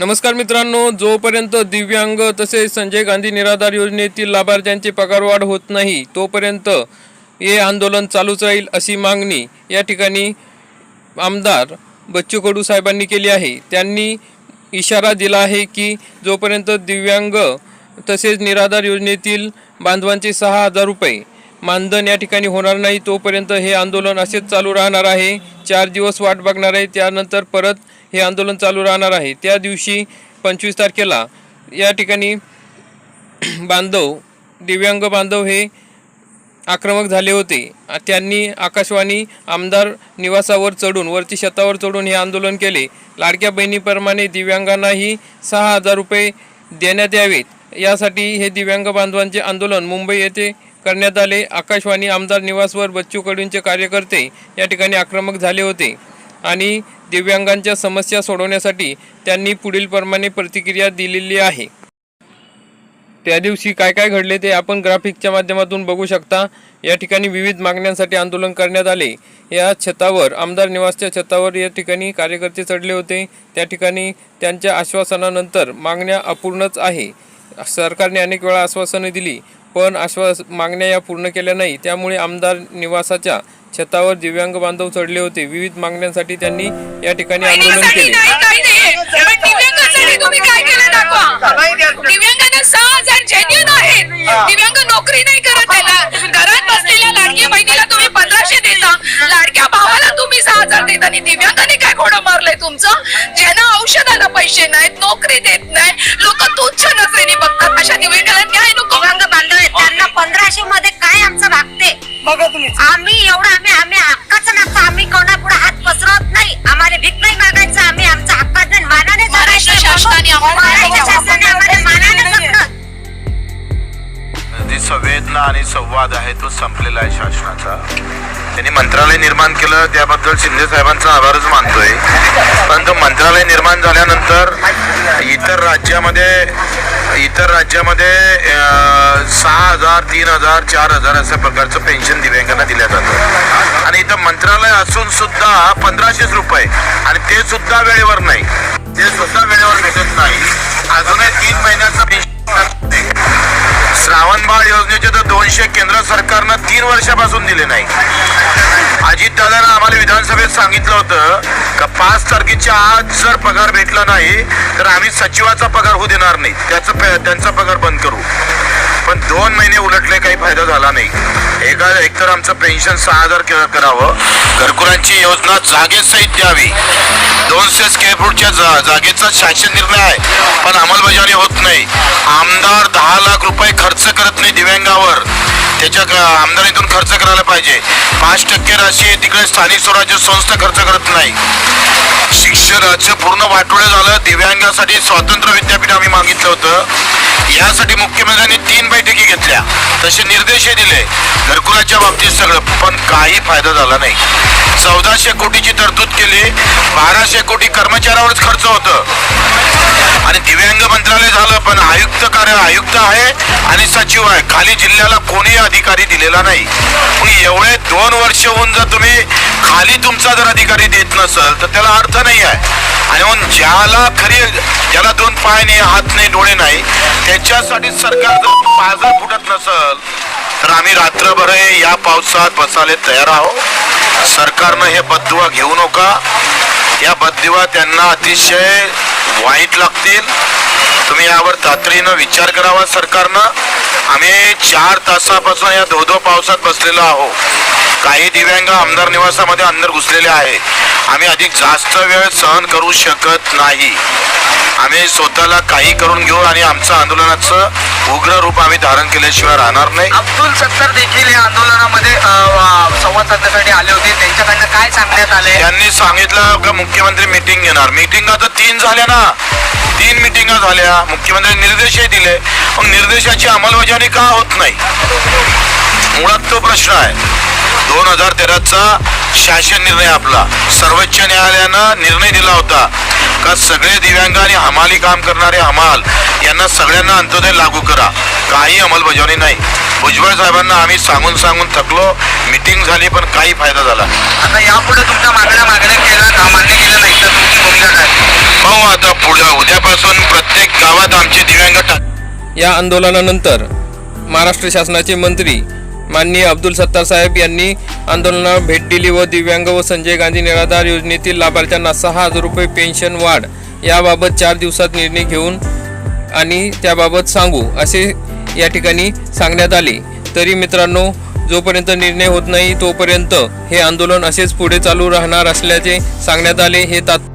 नमस्कार मित्रांनो जोपर्यंत दिव्यांग तसेच संजय गांधी निराधार योजनेतील लाभार्थ्यांची पगारवाढ होत नाही तोपर्यंत हे आंदोलन चालूच राहील अशी मागणी या ठिकाणी आमदार बच्चू कडू साहेबांनी केली आहे. त्यांनी इशारा दिला आहे की जोपर्यंत दिव्यांग तसेच निराधार योजनेतील बांधवांचे सहा हजार रुपये मानधन या ठिकाणी होणार नाही. तोपर्यंत हे आंदोलन असेच चालू राहणार आहे. चार दिवस वाट बघणार आहे. त्यानंतर परत हे आंदोलन चालू राहणार आहे. त्या दिवशी पंचवीस तारखेला या ठिकाणी बांधव दिव्यांग बांधव हे आक्रमक झाले होते. त्यांनी आकाशवाणी आमदार निवासावर चढून वरती शेतावर चढून हे आंदोलन केले. लाडक्या बहिणीप्रमाणे दिव्यांगांनाही सहा हजार रुपये देण्यात यावेत. यासाठी हे दिव्यांग बांधवांचे आंदोलन मुंबई येथे करण्यात आले. आकाशवाणी आमदार निवासवर बच्चू कडूंचे कार्यकर्ते या ठिकाणी आक्रमक झाले होते आणि दिव्यांगांच्या समस्या सोडवण्यासाठी त्यांनी पुढीलप्रमाणे प्रतिक्रिया दिलेली आहे. त्या दिवशी काय काय घडले ते आपण ग्राफिकच्या माध्यमातून बघू शकता. या ठिकाणी विविध मागण्यांसाठी आंदोलन करण्यात आले. या छतावर आमदार निवासच्या छतावर या ठिकाणी कार्यकर्ते चढले होते. त्या ठिकाणी त्यांच्या आश्वासनानंतर मागण्या अपूर्णच आहे. सरकारने अनेक वेळा आश्वासने दिली. पण आश्वास मागण्या या पूर्ण केल्या नाही. त्यामुळे आमदार निवासाच्या छतावर दिव्यांग बांधव चढले होते. विविध मागण्यांसाठी त्यांनी या ठिकाणी आंदोलन केले. तुम्ही सहा हजार दिव्यांग नोकरी नाही करत घरात बसलेल्या बहिणीला तुम्ही पंधराशे देता. लाडक्या भावाला तुम्ही सहा हजार देता. आणि दिव्यांगाने काय घोडं मारलंय तुमचं? ज्यांना औषधाला पैसे नाहीत नोकरी देत नाही. लोक तुच्छ नजरेने बघतात. अशा दिव्यांगाला पंधराशे मध्ये काय आमचं बघा तुम्ही. आम्ही एवढं आम्ही आम्ही हक्काचं नसतं आम्ही कोणापुढे हात पसरवत नाही. आम्हाला भीक नाही मागायचं. आम्ही आमच्या हक्काचं मानाने महाराष्ट्र जगायचं. शासनाने आम्हाला महाराष्ट्र शासनाने आम्हाला मानाने जी संवेदना आणि संवाद आहे तो संपलेला आहे शासनाचा. त्यांनी मंत्रालय निर्माण केलं. त्याबद्दल शिंदे साहेबांचा आभारच मानतोय. परंतु मंत्रालय निर्माण झाल्यानंतर इतर राज्यामध्ये इतर राज्यामध्ये सहा हजार तीन हजार चार हजार अशा प्रकारचं पेन्शन दिव्यांगांना दिल्या जातं. आणि इथं मंत्रालय असून सुद्धा पंधराशेच रुपये. आणि ते सुद्धा वेळेवर नाही. ते सुद्धा वेळेवर भेटत नाही. अजूनही तीन महिन्याचं पेन्शन श्रावण बाळ योजनेचे तर दोनशे केंद्र सरकारनं तीन वर्षापासून दिले नाही. अजित दादानं आम्हाला विधानसभेत सांगितलं होतं का पाच तारखेच्या आज जर पगार भेटला नाही तर आम्ही सचिवाचा पगार होऊ देणार नाही. त्याचा प- त्यांचा पगार बंद करू. पण दोन महिने उलटले काही फायदा झाला नाही. एका एकतर आमचं पेन्शन सहा हजार के- करावं. घरकुलांची योजना जागेसहित द्यावी. दोनशे स्क्वेअर फूटच्या जा- जागेचा शासन निर्णय आहे. पण अंमलबजावणी होत नाही. आमदार दहा लाख रुपये खर्च करत नाही दिव्यांगावर. त्याच्या आमदारीतून खर्च करायला पाहिजे. पाच टक्के राशी तिकडे स्थानिक स्वराज्य संस्था खर्च करत नाही. शिक्षणाचं पूर्ण वाटोळे झालं. दिव्यांगासाठी स्वातंत्र्य विद्यापीठ आम्ही मागितलं होतं. यासाठी मुख्यमंत्र्यांनी तीन बैठकी घेतल्या. तसे निर्देशही दिले. घरकुलाच्या बाबतीत सगळं पण काही फायदा झाला नाही. चौदाशे कोटीची तरतूद केली. बाराशे कोटी कर्मचाऱ्यावरच खर्च होतं. आणि दिव्यांग मंत्रालय झालं पण आयुक्त कार्य आयुक्त आहे आणि सचिव आहे. खाली जिल्ह्याला कोणी अधिकारी दिलेला नाही. मग एवढे दोन वर्ष होऊन जर तुम्ही खाली तुमचा जर अधिकारी देत नसल तर त्याला अर्थ नाही आहे. आणि ज्याला खरी ज्याला दोन पाय नाही हात नाही डोळे नाही त्याच्यासाठी सरकार जर पाजर फुटत नसल तर आम्ही रात्रभर या पावसात बसायला तयार आहोत. सरकारनं हे बद्दुवा घेऊ नका. या बददिवा त्यांना अतिशय वाईट लागतील. तुम्ही यावर तातडीनं विचार करावा सरकारनं. आम्ही चार तासापासून या धोधो पावसात बसलेलो आहोत. काही दिव्यांग आमदार निवासामध्ये अंदर घुसलेले आहे. आम्ही अधिक जास्त वेळ सहन करू शकत नाही. आम्ही स्वतःला काही करून घेऊ आणि आमचं आंदोलनाचं उग्र रूप आम्ही धारण केल्याशिवाय राहणार नाही. अब्दुल सत्तार देखील या आंदोलनामध्ये संवाद साधण्यासाठी आले होते. त्यांच्याकडनं काय सांगण्यात आले त्यांनी सांगितलं का मुख्यमंत्री मीटिंग घेणार? मीटिंग आता तीन झाल्या ना. तीन मिटिंगा झाल्या. मुख्यमंत्री निर्देशही दिले. मग निर्देशाची अंमलबजावणी का होत नाही? मुळात तो प्रश्न आहे. दोन हजार तेराचा शासन निर्णय आपला. सर्वोच्च न्यायालयानं निर्णय दिला होता का सगळे दिव्यांग आणि हमाली काम करणारे हमाल यांना सगळ्यांना अंत्योदय लागू करा. काही अंमलबजावणी नाही. भुजबळ साहेबांना आम्ही सांगून सांगून थकलो. मिटिंग झाली पण काही फायदा झाला. आता यापुढे तुमच्या मागण्या मागण्या केल्या मान्य केल्या नाही तर तुमची भूमिका काय? पाहू आता पुढं. उद्यापासून प्रत्येक गावात आमचे दिव्यांग या आंदोलनानंतर महाराष्ट्र शासनाचे मंत्री माननीय अब्दुल सत्तार साहेब यांनी आंदोलनाला भेट दिली व दिव्यांग व संजय गांधी निराधार योजनेतील लाभार्थ्यांना सहा हजार रुपये पेन्शन वाढ याबाबत चार दिवसात निर्णय घेऊन आणि त्याबाबत सांगू असे या ठिकाणी सांगण्यात आले. तरी मित्रांनो जोपर्यंत निर्णय होत नाही तोपर्यंत हे आंदोलन असेच पुढे चालू राहणार असल्याचे सांगण्यात आले. हे तात